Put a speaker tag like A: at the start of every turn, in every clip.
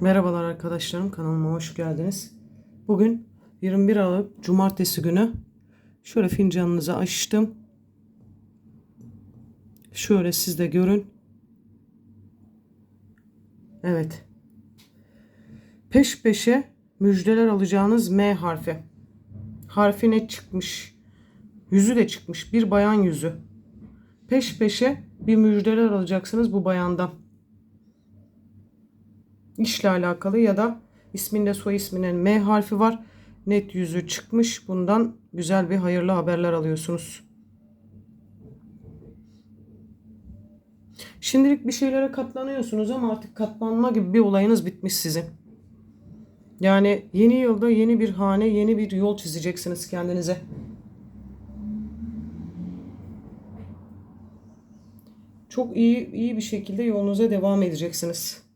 A: Merhabalar arkadaşlarım kanalıma hoş geldiniz. Bugün 21 Aralık Cumartesi günü şöyle fincanınızı açtım. Şöyle siz de görün. Evet. Peş peşe müjdeler alacağınız M harfi. Harfi ne çıkmış? Yüzü de çıkmış. Bir bayan yüzü. Peş peşe bir müjdeler alacaksınız bu bayandan işle alakalı ya da isminde soy isminin M harfi var. Net yüzü çıkmış. Bundan güzel bir hayırlı haberler alıyorsunuz. Şimdilik bir şeylere katlanıyorsunuz ama artık katlanma gibi bir olayınız bitmiş sizin. Yani yeni yılda yeni bir hane, yeni bir yol çizeceksiniz kendinize. Çok iyi iyi bir şekilde yolunuza devam edeceksiniz.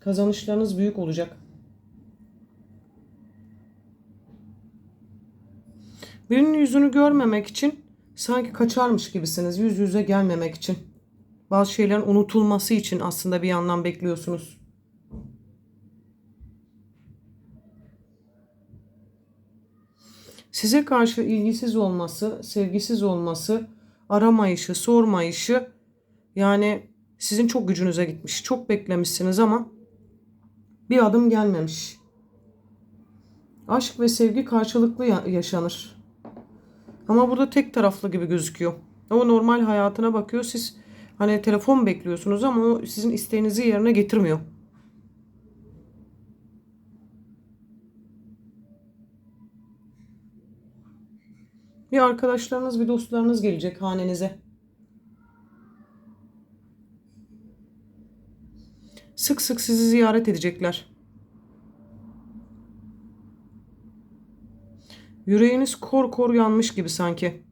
A: Kazanışlarınız büyük olacak. Birinin yüzünü görmemek için sanki kaçarmış gibisiniz. Yüz yüze gelmemek için. Bazı şeylerin unutulması için aslında bir yandan bekliyorsunuz. Size karşı ilgisiz olması, sevgisiz olması, aramayışı, sormayışı yani sizin çok gücünüze gitmiş. Çok beklemişsiniz ama bir adım gelmemiş. Aşk ve sevgi karşılıklı yaşanır. Ama burada tek taraflı gibi gözüküyor. O normal hayatına bakıyor. Siz hani telefon bekliyorsunuz ama o sizin isteğinizi yerine getirmiyor. Bir arkadaşlarınız, bir dostlarınız gelecek hanenize. Sık sık sizi ziyaret edecekler. Yüreğiniz kor kor yanmış gibi sanki.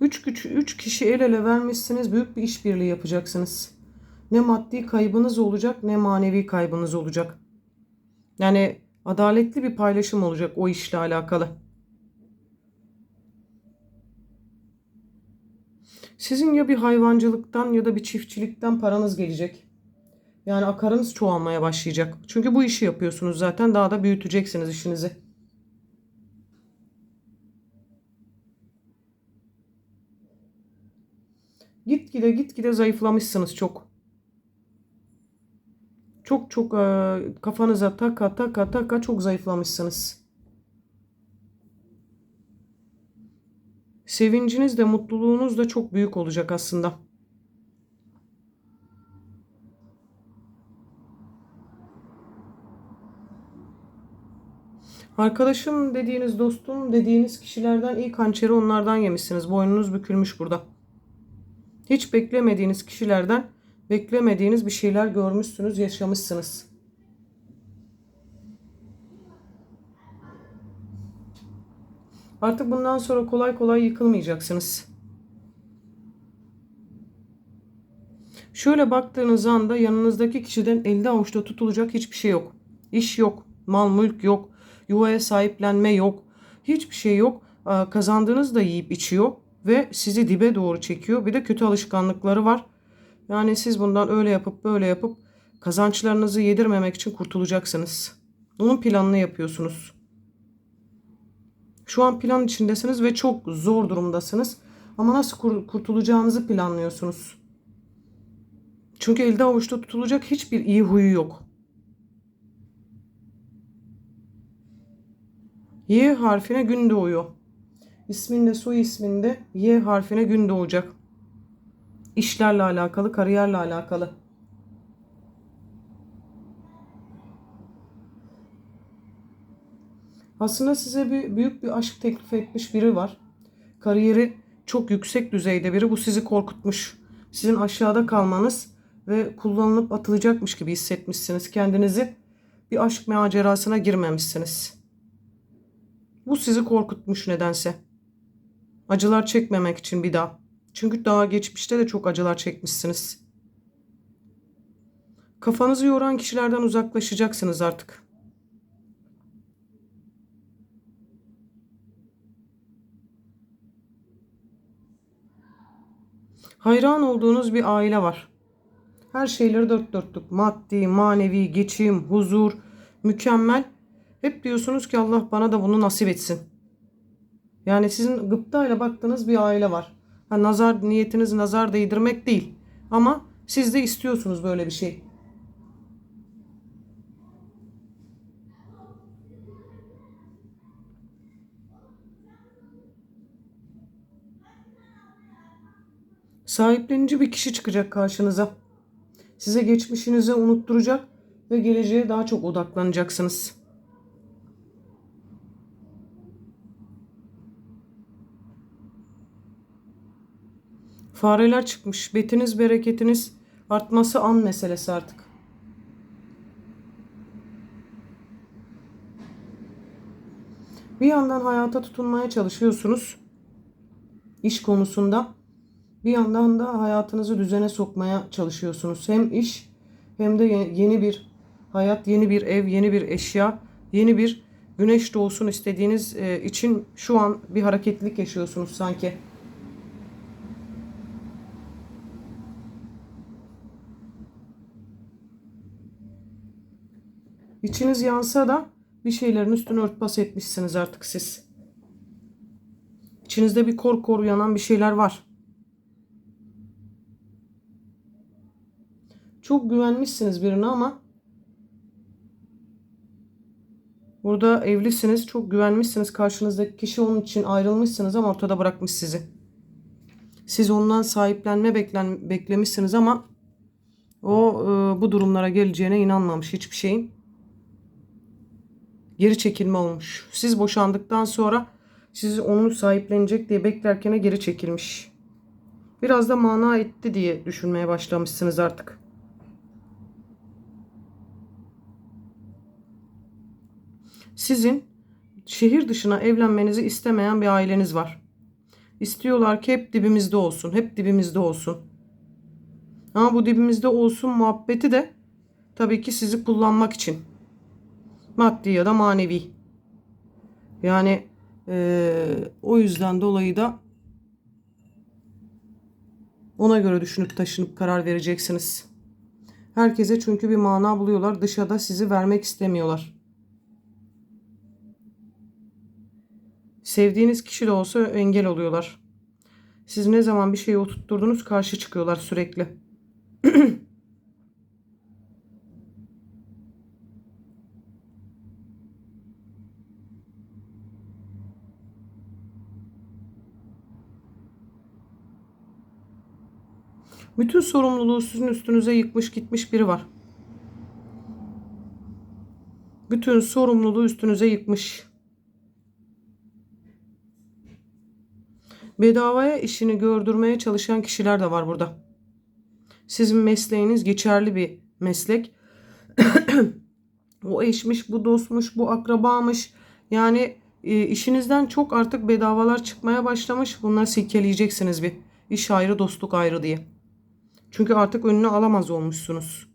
A: Üç, güç, üç kişi el ele vermişsiniz. Büyük bir işbirliği yapacaksınız. Ne maddi kaybınız olacak ne manevi kaybınız olacak. Yani adaletli bir paylaşım olacak o işle alakalı. Sizin ya bir hayvancılıktan ya da bir çiftçilikten paranız gelecek. Yani akarınız çoğalmaya başlayacak. Çünkü bu işi yapıyorsunuz zaten. Daha da büyüteceksiniz işinizi. Gitgide gitgide zayıflamışsınız çok. Çok çok e, kafanıza taka taka taka çok zayıflamışsınız. Sevinciniz de mutluluğunuz da çok büyük olacak aslında. Arkadaşım dediğiniz dostum dediğiniz kişilerden ilk hançeri onlardan yemişsiniz. Boynunuz bükülmüş burada. Hiç beklemediğiniz kişilerden beklemediğiniz bir şeyler görmüşsünüz, yaşamışsınız. Artık bundan sonra kolay kolay yıkılmayacaksınız. Şöyle baktığınız anda yanınızdaki kişiden elde avuçta tutulacak hiçbir şey yok. İş yok, mal mülk yok, yuvaya sahiplenme yok. Hiçbir şey yok. Kazandığınız da yiyip içiyor ve sizi dibe doğru çekiyor. Bir de kötü alışkanlıkları var. Yani siz bundan öyle yapıp böyle yapıp kazançlarınızı yedirmemek için kurtulacaksınız. Onun planını yapıyorsunuz. Şu an plan içindesiniz ve çok zor durumdasınız. Ama nasıl kurtulacağınızı planlıyorsunuz. Çünkü elde avuçta tutulacak hiçbir iyi huyu yok. Y harfine gün doğuyor. İsminde soy isminde Y harfine gün doğacak işlerle alakalı, kariyerle alakalı. Aslında size bir büyük bir aşk teklif etmiş biri var. Kariyeri çok yüksek düzeyde biri. Bu sizi korkutmuş. Sizin aşağıda kalmanız ve kullanılıp atılacakmış gibi hissetmişsiniz kendinizi. Bir aşk macerasına girmemişsiniz. Bu sizi korkutmuş nedense. Acılar çekmemek için bir daha. Çünkü daha geçmişte de çok acılar çekmişsiniz. Kafanızı yoran kişilerden uzaklaşacaksınız artık. Hayran olduğunuz bir aile var. Her şeyleri dört dörtlük. Maddi, manevi, geçim, huzur, mükemmel. Hep diyorsunuz ki Allah bana da bunu nasip etsin. Yani sizin gıptayla baktığınız bir aile var. Ha, nazar niyetiniz nazar değdirmek değil. Ama siz de istiyorsunuz böyle bir şey. Sahiplenici bir kişi çıkacak karşınıza. Size geçmişinizi unutturacak ve geleceğe daha çok odaklanacaksınız. Fareler çıkmış. Betiniz, bereketiniz artması an meselesi artık. Bir yandan hayata tutunmaya çalışıyorsunuz. İş konusunda. Bir yandan da hayatınızı düzene sokmaya çalışıyorsunuz. Hem iş hem de ye- yeni bir hayat, yeni bir ev, yeni bir eşya, yeni bir güneş doğsun istediğiniz e, için şu an bir hareketlilik yaşıyorsunuz sanki. İçiniz yansa da bir şeylerin üstünü örtbas etmişsiniz artık siz. İçinizde bir korku uyanan bir şeyler var. Çok güvenmişsiniz birine ama burada evlisiniz, çok güvenmişsiniz. Karşınızdaki kişi onun için ayrılmışsınız ama ortada bırakmış sizi. Siz ondan sahiplenme beklen, beklemişsiniz ama o e, bu durumlara geleceğine inanmamış hiçbir şeyin. Geri çekilme olmuş. Siz boşandıktan sonra sizi onu sahiplenecek diye beklerken geri çekilmiş. Biraz da mana etti diye düşünmeye başlamışsınız artık. Sizin şehir dışına evlenmenizi istemeyen bir aileniz var. İstiyorlar ki hep dibimizde olsun, hep dibimizde olsun. Ama bu dibimizde olsun muhabbeti de tabii ki sizi kullanmak için. Maddi ya da manevi. Yani eee, o yüzden dolayı da ona göre düşünüp taşınıp karar vereceksiniz. Herkese çünkü bir mana buluyorlar. Dışarıda sizi vermek istemiyorlar. Sevdiğiniz kişi de olsa engel oluyorlar. Siz ne zaman bir şeyi oturtturdunuz karşı çıkıyorlar sürekli. Bütün sorumluluğu sizin üstünüze yıkmış gitmiş biri var. Bütün sorumluluğu üstünüze yıkmış. Bedavaya işini gördürmeye çalışan kişiler de var burada. Sizin mesleğiniz geçerli bir meslek. o eşmiş, bu dostmuş, bu akrabamış. Yani e, işinizden çok artık bedavalar çıkmaya başlamış. Bunları silkeleyeceksiniz bir. İş ayrı, dostluk ayrı diye. Çünkü artık önüne alamaz olmuşsunuz.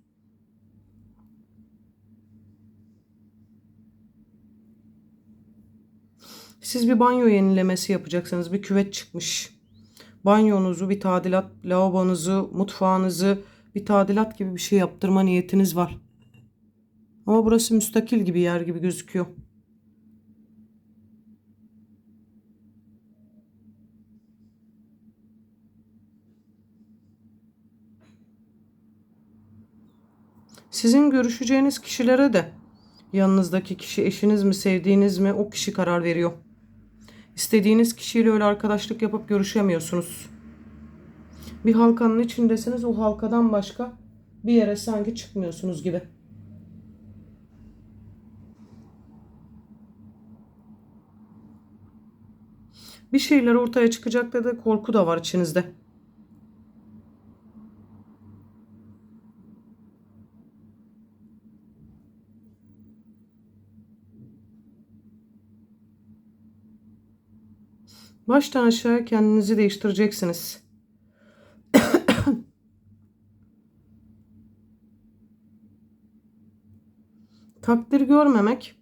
A: Siz bir banyo yenilemesi yapacaksınız. Bir küvet çıkmış. Banyonuzu, bir tadilat, lavabonuzu, mutfağınızı bir tadilat gibi bir şey yaptırma niyetiniz var. Ama burası müstakil gibi yer gibi gözüküyor. Sizin görüşeceğiniz kişilere de yanınızdaki kişi eşiniz mi, sevdiğiniz mi o kişi karar veriyor. İstediğiniz kişiyle öyle arkadaşlık yapıp görüşemiyorsunuz. Bir halkanın içindesiniz o halkadan başka bir yere sanki çıkmıyorsunuz gibi. Bir şeyler ortaya çıkacak da korku da var içinizde. Baştan aşağı kendinizi değiştireceksiniz. Takdir görmemek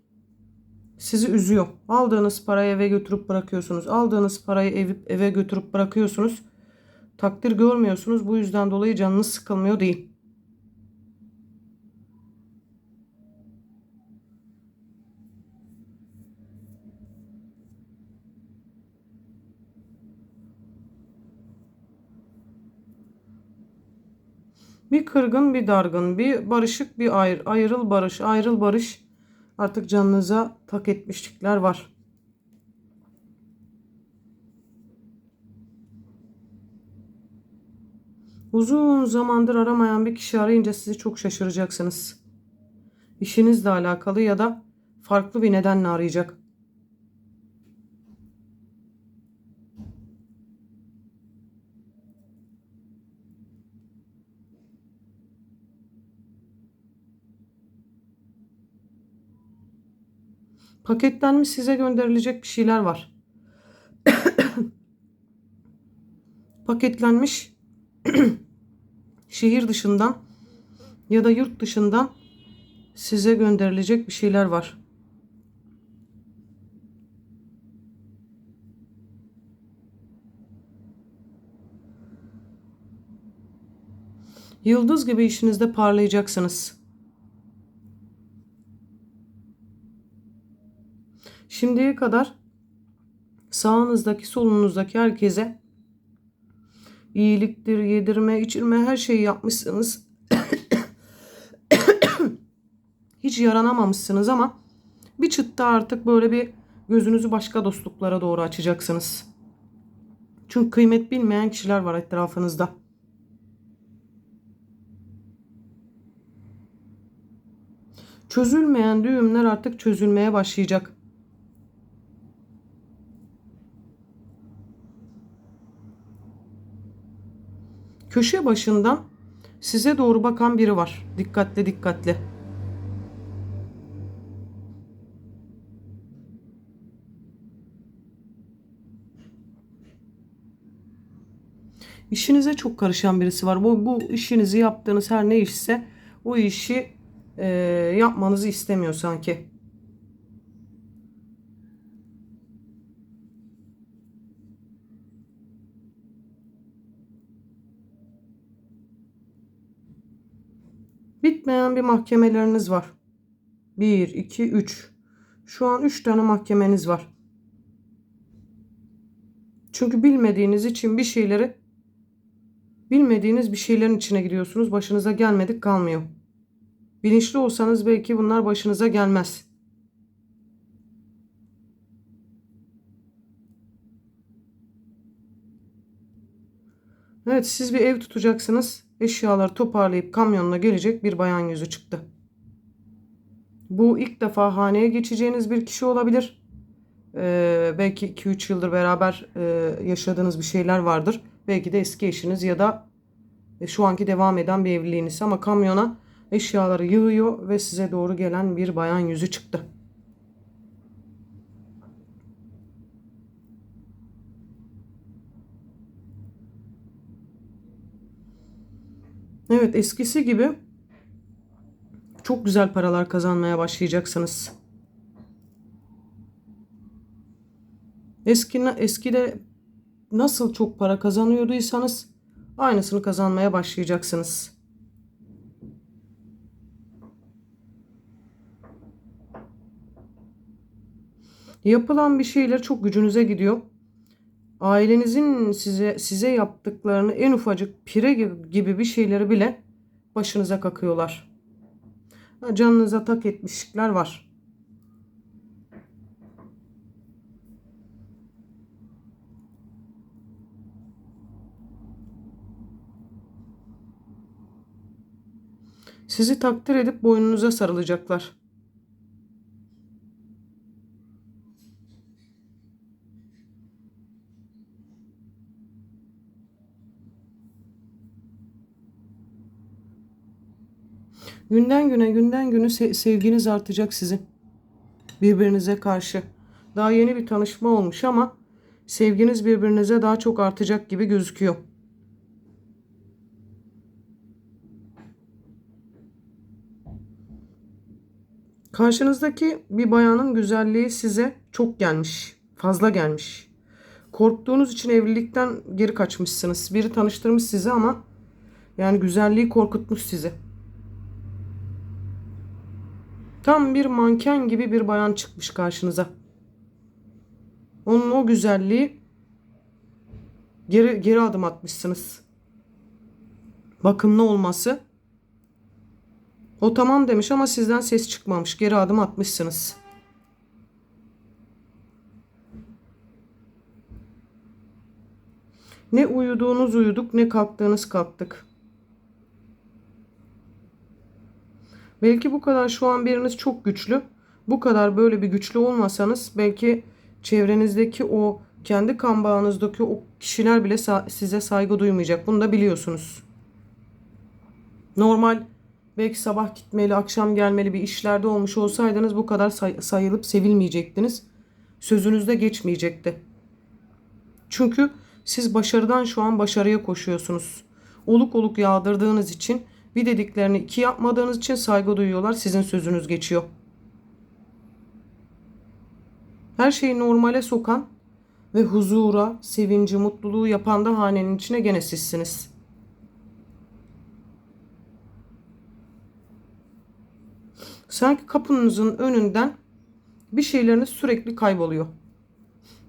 A: sizi üzüyor. Aldığınız parayı eve götürüp bırakıyorsunuz. Aldığınız parayı ev, eve götürüp bırakıyorsunuz. takdir görmüyorsunuz. Bu yüzden dolayı canınız sıkılmıyor değil. Bir kırgın, bir dargın, bir barışık, bir ayrı, ayrıl barış, ayrıl barış. Artık canınıza tak etmişlikler var. Uzun zamandır aramayan bir kişi arayınca sizi çok şaşıracaksınız. İşinizle alakalı ya da farklı bir nedenle arayacak. Paketlenmiş size gönderilecek bir şeyler var. Paketlenmiş şehir dışından ya da yurt dışından size gönderilecek bir şeyler var. Yıldız gibi işinizde parlayacaksınız. Şimdiye kadar sağınızdaki solunuzdaki herkese iyiliktir, yedirme, içirme her şeyi yapmışsınız. Hiç yaranamamışsınız ama bir çıtta artık böyle bir gözünüzü başka dostluklara doğru açacaksınız. Çünkü kıymet bilmeyen kişiler var etrafınızda. Çözülmeyen düğümler artık çözülmeye başlayacak. Köşe başından size doğru bakan biri var. Dikkatli dikkatli. İşinize çok karışan birisi var. Bu, bu işinizi yaptığınız her ne işse o işi e, yapmanızı istemiyor sanki. Bitmeyen bir mahkemeleriniz var. 1, 2, 3. Şu an 3 tane mahkemeniz var. Çünkü bilmediğiniz için bir şeyleri bilmediğiniz bir şeylerin içine giriyorsunuz. Başınıza gelmedik kalmıyor. Bilinçli olsanız belki bunlar başınıza gelmez. Evet siz bir ev tutacaksınız. Eşyaları toparlayıp kamyonla gelecek bir bayan yüzü çıktı. Bu ilk defa haneye geçeceğiniz bir kişi olabilir. Ee, belki 2-3 yıldır beraber e, yaşadığınız bir şeyler vardır. Belki de eski eşiniz ya da e, şu anki devam eden bir evliliğiniz ama kamyona eşyaları yığıyor ve size doğru gelen bir bayan yüzü çıktı. Evet eskisi gibi çok güzel paralar kazanmaya başlayacaksınız. Eski, eskide nasıl çok para kazanıyorduysanız aynısını kazanmaya başlayacaksınız. Yapılan bir şeyler çok gücünüze gidiyor. Ailenizin size size yaptıklarını en ufacık pire gibi, bir şeyleri bile başınıza kakıyorlar. Canınıza tak etmişlikler var. Sizi takdir edip boynunuza sarılacaklar. Günden güne günden günü sevginiz artacak sizin. Birbirinize karşı. Daha yeni bir tanışma olmuş ama sevginiz birbirinize daha çok artacak gibi gözüküyor. Karşınızdaki bir bayanın güzelliği size çok gelmiş. Fazla gelmiş. Korktuğunuz için evlilikten geri kaçmışsınız. Biri tanıştırmış sizi ama yani güzelliği korkutmuş sizi. Tam bir manken gibi bir bayan çıkmış karşınıza. Onun o güzelliği geri geri adım atmışsınız. Bakımlı olması. O tamam demiş ama sizden ses çıkmamış. Geri adım atmışsınız. Ne uyuduğunuz uyuduk ne kalktığınız kalktık. Belki bu kadar şu an biriniz çok güçlü. Bu kadar böyle bir güçlü olmasanız belki çevrenizdeki o kendi kan bağınızdaki o kişiler bile sa- size saygı duymayacak. Bunu da biliyorsunuz. Normal belki sabah gitmeli, akşam gelmeli bir işlerde olmuş olsaydınız bu kadar say- sayılıp sevilmeyecektiniz. Sözünüzde geçmeyecekti. Çünkü siz başarıdan şu an başarıya koşuyorsunuz. Oluk oluk yağdırdığınız için bir dediklerini iki yapmadığınız için saygı duyuyorlar. Sizin sözünüz geçiyor. Her şeyi normale sokan ve huzura, sevinci, mutluluğu yapan da hanenin içine gene sizsiniz. Sanki kapınızın önünden bir şeyleriniz sürekli kayboluyor.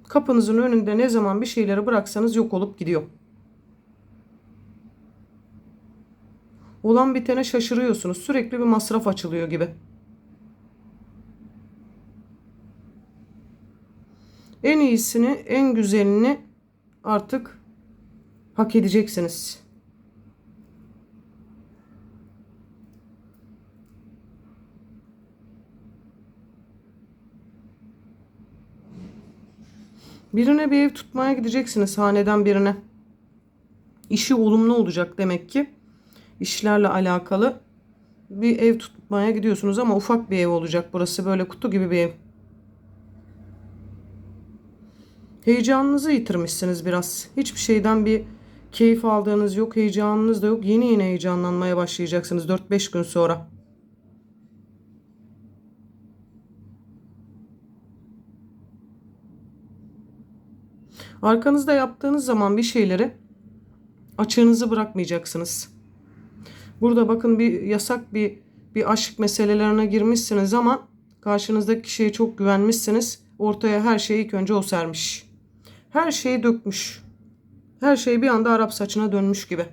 A: Kapınızın önünde ne zaman bir şeyleri bıraksanız yok olup gidiyor. Olan bitene şaşırıyorsunuz. Sürekli bir masraf açılıyor gibi. En iyisini, en güzelini artık hak edeceksiniz. Birine bir ev tutmaya gideceksiniz haneden birine. İşi olumlu olacak demek ki. İşlerle alakalı bir ev tutmaya gidiyorsunuz ama ufak bir ev olacak burası böyle kutu gibi bir ev. Heyecanınızı yitirmişsiniz biraz. Hiçbir şeyden bir keyif aldığınız yok, heyecanınız da yok. Yeni yeni heyecanlanmaya başlayacaksınız 4-5 gün sonra. Arkanızda yaptığınız zaman bir şeyleri açığınızı bırakmayacaksınız. Burada bakın bir yasak bir bir aşk meselelerine girmişsiniz ama karşınızdaki kişiye çok güvenmişsiniz. Ortaya her şeyi ilk önce o sermiş. Her şeyi dökmüş. Her şey bir anda Arap saçına dönmüş gibi.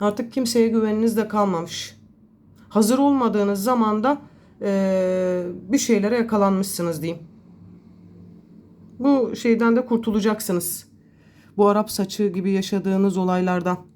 A: Artık kimseye güveniniz de kalmamış. Hazır olmadığınız zamanda eee, bir şeylere yakalanmışsınız diyeyim. Bu şeyden de kurtulacaksınız. Bu Arap saçı gibi yaşadığınız olaylardan.